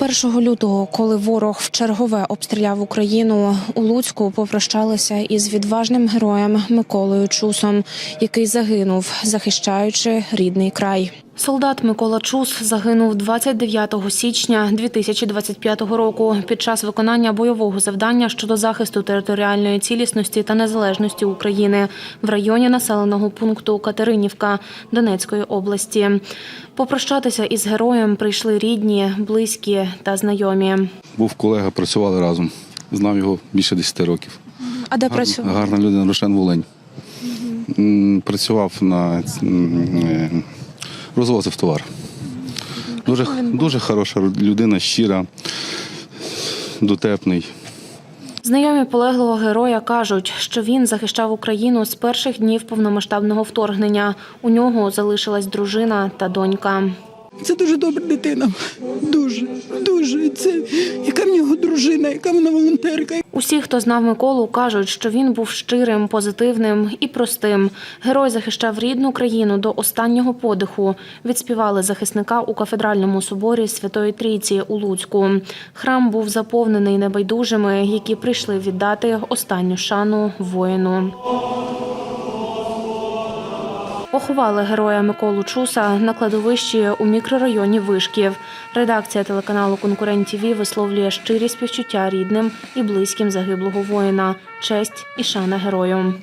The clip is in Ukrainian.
1 лютого, коли ворог в чергове обстріляв Україну, у Луцьку попрощалися із відважним героєм Миколою Чусом, який загинув, захищаючи рідний край. Солдат Микола Чус загинув 29 січня 2025 року під час виконання бойового завдання щодо захисту територіальної цілісності та незалежності України в районі населеного пункту Катеринівка Донецької області. Попрощатися із героєм прийшли рідні, близькі та знайомі. Був колега, працювали разом. Знав його більше 10 років. А де Гарна, гарна людина, Рошен Волень. Працював на е, розвозив товар. Дуже, дуже хороша людина, щира, дотепний. Знайомі полеглого героя кажуть, що він захищав Україну з перших днів повномасштабного вторгнення. У нього залишилась дружина та донька. Це дуже добра дитина. Дуже, дуже. Це яка в нього дружина, яка вона волонтерка. Усі, хто знав Миколу, кажуть, що він був щирим, позитивним і простим. Герой захищав рідну країну до останнього подиху. Відспівали захисника у кафедральному соборі Святої Трійці у Луцьку. Храм був заповнений небайдужими, які прийшли віддати останню шану воїну. Поховали героя Миколу Чуса на кладовищі у мікрорайоні Вишків. Редакція телеканалу Конкурент ТВ висловлює щирі співчуття рідним і близьким загиблого воїна. Честь і шана герою.